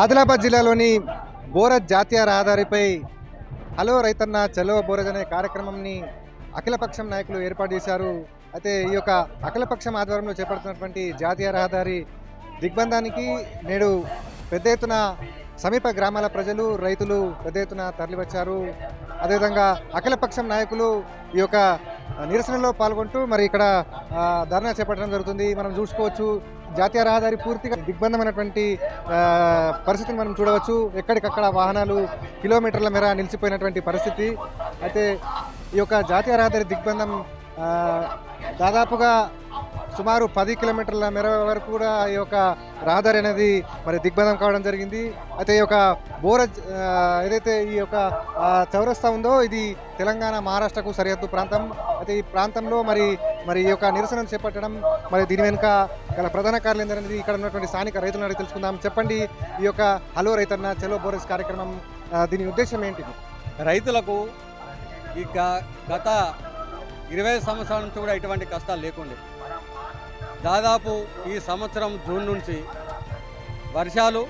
ఆదిలాబాద్ జిల్లాలోని బోరత్ జాతీయ రహదారిపై హలో రైతన్న చలో బోరజ్ అనే కార్యక్రమంని అఖిలపక్షం నాయకులు ఏర్పాటు చేశారు. అయితే ఈ యొక్క అఖిలపక్షం ఆధ్వర్యంలో చేపడుతున్నటువంటి జాతీయ రహదారి దిగ్బంధానికి నేడు పెద్ద ఎత్తున సమీప గ్రామాల ప్రజలు రైతులు పెద్ద ఎత్తున తరలివచ్చారు. అదేవిధంగా అఖిలపక్షం నాయకులు ఈ యొక్క నిరసనలో పాల్గొంటూ మరి ఇక్కడ ధర్నా చేపట్టడం జరుగుతుంది. మనం చూసుకోవచ్చు జాతీయ రహదారి పూర్తిగా దిగ్బంధమైనటువంటి పరిస్థితిని మనం చూడవచ్చు. ఎక్కడికక్కడ వాహనాలు కిలోమీటర్ల మేర నిలిచిపోయినటువంటి పరిస్థితి. అయితే ఈ యొక్క జాతీయ రహదారి దిగ్బంధం దాదాపుగా సుమారు పది కిలోమీటర్ల మేర వరకు కూడా ఈ యొక్క రహదారి అనేది మరి దిగ్బంధం కావడం జరిగింది. అయితే ఈ యొక్క బోరజ్ ఏదైతే ఈ యొక్క చౌరస్తా ఉందో ఇది తెలంగాణ మహారాష్ట్రకు సరిహద్దు ప్రాంతం. అయితే ఈ ప్రాంతంలో మరి మరి ఈ యొక్క నిరసనను చేపట్టడం మరి దీని వెనుక గల ప్రధాన కార్యాలయం అనేది ఇక్కడ ఉన్నటువంటి స్థానిక రైతులను అడిగి తెలుసుకుందాం. చెప్పండి ఈ యొక్క హలో రైతన్న చలో బోరస్ కార్యక్రమం దీని ఉద్దేశం ఏంటిది రైతులకు ఈ గ- గత ఇరవై సంవత్సరాల నుంచి కూడా ఇటువంటి కష్టాలు లేకుండే. దాదాపు ఈ సంవత్సరం జూన్ నుంచి వర్షాలు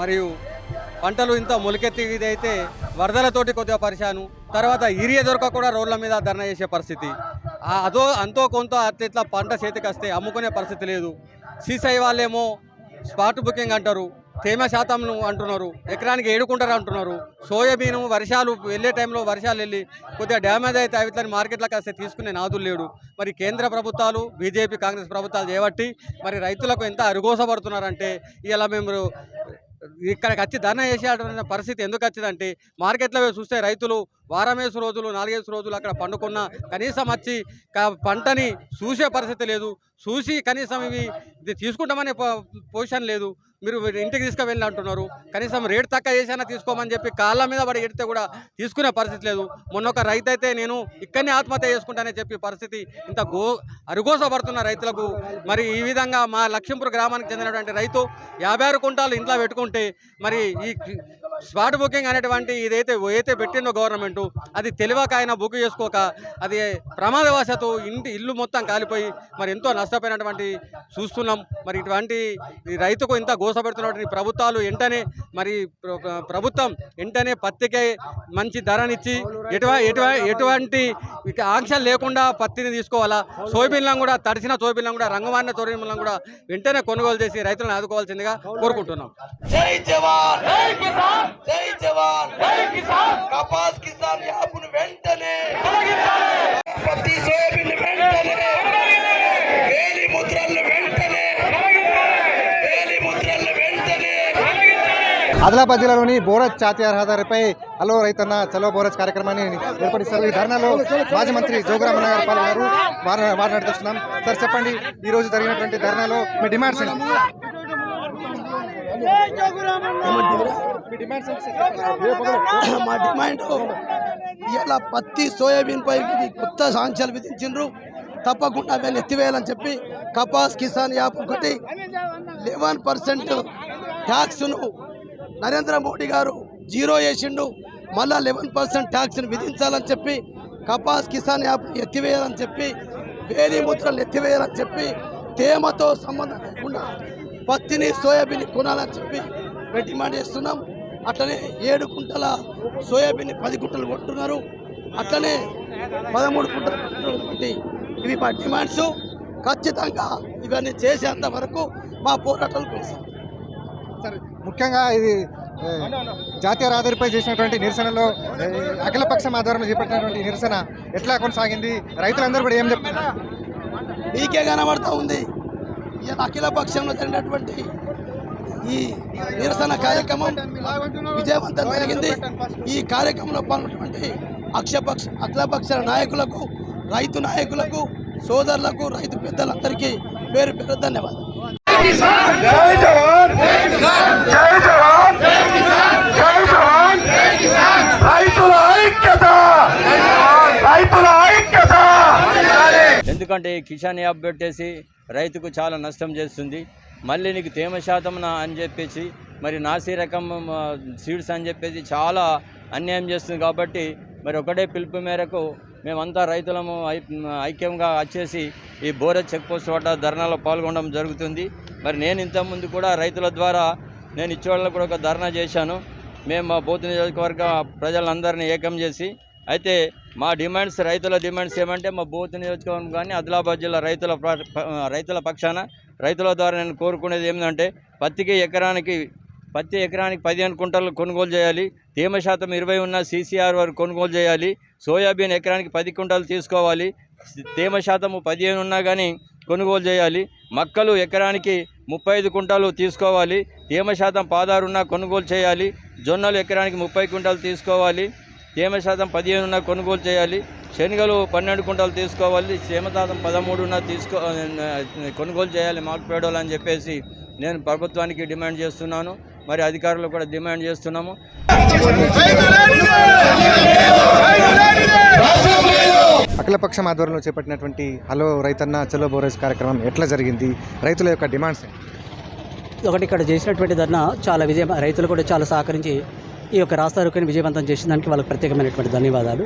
మరియు పంటలు ఇంత మొలకెత్తిదైతే వరదలతోటి కొద్దిగా పరిశాను. తర్వాత ఇరియ దొరక కూడా రోడ్ల మీద ధర్నా చేసే పరిస్థితి. అదో అంతో కొంత అట్లా పంట చేతికి వస్తే అమ్ముకునే పరిస్థితి లేదు. సీసై వాళ్ళేమో స్పాట్ బుకింగ్ అంటారు. తేమ శాతం అంటున్నారు. ఎకరానికి ఏడుకుంటారు అంటున్నారు. సోయాబీన్ వర్షాలు వెళ్ళే టైంలో వర్షాలు వెళ్ళి కొద్దిగా డ్యామేజ్ అయితే అవి మార్కెట్లోకి వస్తే తీసుకునే నాదులు లేడు. మరి కేంద్ర ప్రభుత్వాలు బీజేపీ కాంగ్రెస్ ప్రభుత్వాలు చేపట్టి మరి రైతులకు ఎంత అరుగోసపడుతున్నారంటే ఇలా మేము ఇక్కడికి వచ్చి ధర్నా చేసేటువంటి పరిస్థితి ఎందుకు వచ్చిందంటే మార్కెట్లో చూస్తే రైతులు వారమేసు రోజులు నాలుగేసు రోజులు అక్కడ పండుకున్న కనీసం వచ్చి పంటని చూసే పరిస్థితి లేదు. చూసి కనీసం ఇవి ఇది తీసుకుంటామనే పొజిషన్ లేదు. మీరు ఇంటికి తీసుకువెళ్ళి అంటున్నారు. కనీసం రేట్ తక్కువ చేసినా తీసుకోమని చెప్పి కాళ్ళ మీద పడి ఎడితే కూడా తీసుకునే పరిస్థితి లేదు. మొన్న ఒక రైతు అయితే నేను ఇక్కడనే ఆత్మహత్య చేసుకుంటానని చెప్పి పరిస్థితి ఇంత గో అరుగోసపడుతున్న రైతులకు. మరి ఈ విధంగా మా లక్ష్మీపూర్ గ్రామానికి చెందినటువంటి రైతు యాభై ఆరు కుంటాలు ఇంట్లో పెట్టుకుంటే మరి ఈ స్పాట్ బుకింగ్ అనేటువంటి ఇదైతే ఏదైతే పెట్టిందో గవర్నమెంట్ అది తెలియక ఆయన బుక్ చేసుకోక అది ప్రమాదవశాత్తు ఇంటి ఇల్లు మొత్తం కాలిపోయి మరి ఎంతో నష్టపోయినటువంటి చూస్తున్నాం. మరి ఇటువంటి ఈ రైతుకు ఇంత గోసపెడుతున్నటువంటి ప్రభుత్వాలు వెంటనే మరి ప్ర- ప్రభుత్వం వెంటనే పత్తికే మంచి ధరనిచ్చి ఎటువ ఎటువ ఎటువంటి ఇక ఆంక్షలు లేకుండా పత్తిని తీసుకోవాలా? సోయాబీన్లను కూడా తడిసిన సోయాబీన్లను కూడా రంగమారిన సోయాబీన్లను కూడా వెంటనే కొనుగోలు చేసి రైతులను ఆదుకోవాల్సిందిగా కోరుకుంటున్నాం. జై జవాన్! జై కిసాన్! జై జవాన్. జై కిసాన్. కపాస్ కిసాన్ యాప్ను వెంటనే పత్తి సోయాబీన్ వెంటనే. వేలి ముద్రలు వెంటనే. వేలి ముద్రలు వెంటనే. ఆదిలాబాద్ జిల్లాలోని బోరజ్ జాతీయ రహదారిపై హలో రైతన్న చలో బోరజ్ కార్యక్రమాన్ని ఏర్పడిస్తారు ఈ ధర్నాలో మాజీ మంత్రి జోగురామన్న గారు పాల్గొన్నారు. వారిని వారిని అడుగుతున్నాం సార్ చెప్పండి. ఈ రోజు జరిగినటువంటి ధర్నాలో మీ డిమాండ్స్? మీ డిమాండ్ ఇలా పత్తి సోయాబీన్ పై కొత్త ఆంక్షలు విధించిండ్రు. తప్పకుండా అవన్నీ ఎత్తివేయాలని చెప్పి కపాస్ కిసాన్ యాప్ ఒకటి లెవెన్ పర్సెంట్ ట్యాక్స్ను నరేంద్ర మోడీ గారు జీరో చేసిండు. మళ్ళా లెవెన్ పర్సెంట్ ట్యాక్స్ను విధించాలని చెప్పి కపాస్ కిసాన్ యాప్ ఎత్తివేయాలని చెప్పి వేలి ముద్రలు ఎత్తివేయాలని చెప్పి తేమతో సంబంధం లేకుండా పత్తిని సోయాబీన్ కొనాలని చెప్పి డిమాండ్ చేస్తున్నాం. అట్లనే ఏడు కుంటల సోయాబీన్ పది కుంటలు కొంటున్నారు. అట్లనే పదమూడు కుంటలు ఇవి మా డిమాండ్స్. ఖచ్చితంగా ఇవన్నీ చేసేంత వరకు మా పోరాటాలు కొనసాగుతాయి. సార్ ముఖ్యంగా ఇది జాతీయ రహదారిపై చేసినటువంటి నిరసనలో అఖిలపక్షం ఆధ్వర్యంలో చేపట్టినటువంటి నిరసన ఎట్లా కొనసాగింది? రైతులందరూ కూడా ఏం చెప్తున్నారు? మీకే కనబడతా ఉంది. అఖిల పక్షంలో జరిగినటువంటి ఈ నిరసన కార్యక్రమం విజయవంతం జరిగింది. ఈ కార్యక్రమంలో పాల్గొన్నటువంటి అక్షపక్ష అఖిలపక్ష నాయకులకు రైతు నాయకులకు సోదరులకు రైతు పెద్దలందరికీ పేరు పేరు ధన్యవాదాలు జై జవాన్ జై జవాన్ జై జవాన్ రైతుల ఐక్యత రైతుల ఐక్యత ఎందుకంటే ఈ కిసాన్ యాప్ పెట్టేసి రైతుకు చాలా నష్టం చేస్తుంది. మళ్ళీ నీకు తేమ శాతం అని చెప్పేసి మరి నాసి రకం సీడ్స్ అని చెప్పేసి చాలా అన్యాయం చేస్తుంది కాబట్టి మరి ఒకటే పిలుపు మేరకు మేమంతా రైతులము ఐ- ఐక్యంగా వచ్చేసి ఈ బోర చెక్ పోస్ట్ వద్ద ధర్నాలో పాల్గొనడం జరుగుతుంది. మరి నేను ఇంతకుముందు కూడా రైతుల ద్వారా నేను ఇచ్చేవాళ్ళకు కూడా ఒక ధర్నా చేశాను. మేము మా బూత్ నియోజకవర్గ ప్రజలందరినీ ఏకం చేసి అయితే మా డిమాండ్స్ రైతుల డిమాండ్స్ ఏమంటే మా బూత్ నియోజకవర్గం కానీ ఆదిలాబాద్ జిల్లా రైతుల ప- రైతుల పక్షాన రైతుల ద్వారా నేను కోరుకునేది ఏంటంటే పత్తికి ఎకరానికి పత్తి ఎకరానికి పదిహేను కుంటలు కొనుగోలు చేయాలి. తేమ శాతం ఇరవై ఉన్న సీసీఆర్ వరకు కొనుగోలు చేయాలి. సోయాబీన్ ఎకరానికి పది కుంటలు తీసుకోవాలి. తేమ శాతము పదిహేను ఉన్నా కానీ కొనుగోలు చేయాలి. మక్కలు ఎకరానికి ముప్పై ఐదు కుంటాలు తీసుకోవాలి. తేమ శాతం పాదారున్నా కొనుగోలు చేయాలి. జొన్నలు ఎకరానికి ముప్పై కుంటాలు తీసుకోవాలి. తేమ శాతం పదిహేను ఉన్నా కొనుగోలు చేయాలి. శనగలు పన్నెండు కుంటాలు తీసుకోవాలి. తేమ శాతం పదమూడున్న తీసుకో కొనుగోలు చేయాలి మాకు పేడోలు అని చెప్పేసి నేను ప్రభుత్వానికి డిమాండ్ చేస్తున్నాను. మరి అధికారులు కూడా డిమాండ్ చేస్తున్నాము. అఖిలపక్షం ఆధ్వర్యంలో చేపట్టినటువంటి హలో రైతన్న చలో బోరేజ్ కార్యక్రమం ఎట్లా జరిగింది? రైతుల యొక్క డిమాండ్స్? ఒకటి ఇక్కడ చేసినటువంటి ధర్నా చాలా విజయం. రైతులు కూడా చాలా సహకరించి ఈ యొక్క రాస్తారోకని విజయవంతం చేసిన దానికి వాళ్ళకి ప్రత్యేకమైనటువంటి ధన్యవాదాలు.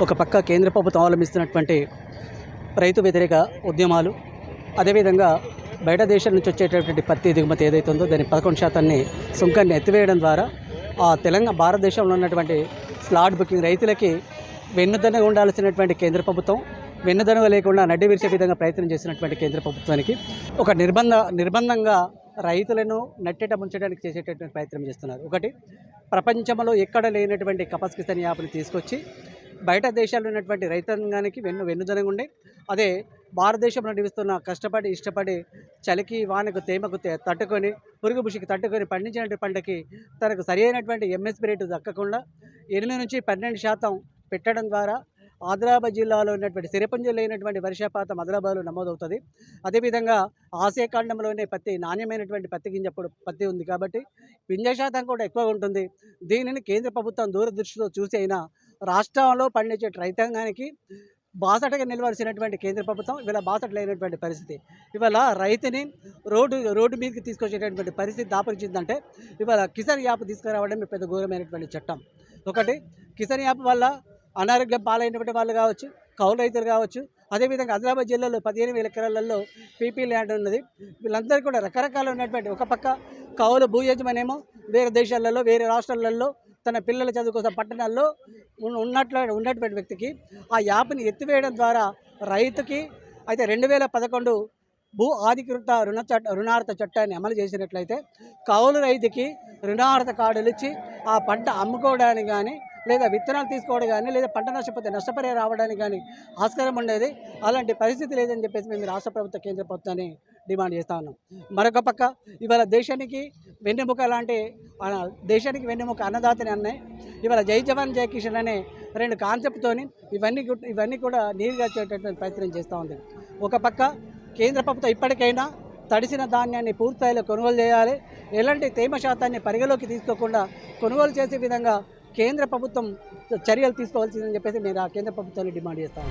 ఒక పక్క కేంద్ర ప్రభుత్వం అవలంబిస్తున్నటువంటి రైతు వ్యతిరేక ఉద్యమాలు అదేవిధంగా బయట దేశం నుంచి వచ్చేటటువంటి పత్తి దిగుమతి ఏదైతే ఉందో దాని పదకొండు శాతాన్ని సుంకాన్ని ఎత్తివేయడం ద్వారా ఆ తెలంగాణ భారతదేశంలో ఉన్నటువంటి స్లాట్ బుకింగ్ రైతులకి వెన్నుదనగా ఉండాల్సినటువంటి కేంద్ర ప్రభుత్వం వెన్నుదనగా లేకుండా నడ్డి విరిచే విధంగా ప్రయత్నం చేసినటువంటి కేంద్ర ప్రభుత్వానికి ఒక నిర్బంధ నిర్బంధంగా రైతులను నట్టేట ముంచడానికి చేసేటటువంటి ప్రయత్నం చేస్తున్నారు. ఒకటి ప్రపంచంలో ఎక్కడ లేనటువంటి కపస్ కిసాన్ యాప్ని తీసుకొచ్చి బయట దేశాల్లో ఉన్నటువంటి రైతాంగానికి వెన్ను వెన్నుదనంగా ఉండి అదే భారతదేశంలో నివసిస్తున్న కష్టపడి ఇష్టపడి చలికి వానకు తేమకు తట్టుకొని పురుగు బుషికి తట్టుకొని పండించినటువంటి పంటకి తనకు సరైనటువంటి ఎంఎస్పి ఎంఎస్పీ రేటు దక్కకుండా ఎనిమిది నుంచి పన్నెండు శాతం పెట్టడం ద్వారా ఆదిలాబాద్ జిల్లాలో ఉన్నటువంటి సిరపుంజలు అయినటువంటి వర్షపాతం ఆదిలాబాద్లో నమోదవుతుంది. అదేవిధంగా ఆసియా ఖండంలోనే పత్తి నాణ్యమైనటువంటి పత్తి గింజప్పుడు పత్తి ఉంది కాబట్టి పింజ శాతం కూడా ఎక్కువ ఉంటుంది. దీనిని కేంద్ర ప్రభుత్వం దూరదృష్టితో చూసి అయినా రాష్ట్రంలో పండించే రైతాంగానికి బాసటగా నిలవాల్సినటువంటి కేంద్ర ప్రభుత్వం ఇవాళ బాసట లేనటువంటి పరిస్థితి. ఇవాళ రైతుని రోడ్డు రోడ్డు మీదకి తీసుకొచ్చేటటువంటి పరిస్థితి దాపరిచిందంటే ఇవాళ కిసాన్ యాప్ తీసుకురావడం పెద్ద ఘోరమైనటువంటి చట్టం. ఒకటి కిసాన్ యాప్ వల్ల అనారోగ్యం పాలైనటువంటి వాళ్ళు కావచ్చు కౌలు రైతులు కావచ్చు అదేవిధంగా ఆదిలాబాద్ జిల్లాలో పదిహేను వేల ఎకరాలలో పీపీ ల్యాండ్ ఉన్నది. వీళ్ళందరూ కూడా రకరకాల ఉన్నటువంటి ఒక పక్క కౌలు భూ యజమానేమో వేరే దేశాలలో వేరే రాష్ట్రాలలో తన పిల్లల చదువు కోసం పట్టణాల్లో ఉన్నట్లు ఉన్నటువంటి వ్యక్తికి ఆ యాప్ని ఎత్తివేయడం ద్వారా రైతుకి అయితే రెండు వేల పదకొండు భూ ఆధికృత రుణ చట్ట రుణార్థ చట్టాన్ని అమలు చేసినట్లయితే కౌలు రైతుకి రుణార్థ కార్డులు ఇచ్చి ఆ పంట అమ్ముకోవడానికి కానీ లేదా విత్తనాలు తీసుకోవడం కానీ లేదా పంట నష్టపోతే నష్టపరిహారం రావడానికి కానీ ఆస్కారం ఉండేది. అలాంటి పరిస్థితి లేదని చెప్పేసి మేము రాష్ట్ర ప్రభుత్వ కేంద్ర ప్రభుత్వాన్ని డిమాండ్ చేస్తా ఉన్నాం. మరొక పక్క ఇవాళ దేశానికి వెన్నెముక లాంటి దేశానికి వెన్నెముక అన్నదాతని అన్నాయి ఇవాళ జై జవాన్ జై కిషన్ అనే రెండు కాన్సెప్ట్తోని ఇవన్నీ ఇవన్నీ కూడా నీరుగా వచ్చేటటువంటి ప్రయత్నం చేస్తూ ఉంది. ఒక పక్క కేంద్ర ప్రభుత్వం ఇప్పటికైనా తడిసిన ధాన్యాన్ని పూర్తిస్థాయిలో కొనుగోలు చేయాలి. ఎలాంటి తేమ శాతాన్ని పరిగలోకి తీసుకోకుండా కొనుగోలు చేసే విధంగా కేంద్ర ప్రభుత్వం చర్యలు తీసుకోవాల్సిందని చెప్పేసి మీరు ఆ కేంద్ర ప్రభుత్వాన్ని డిమాండ్ చేస్తాను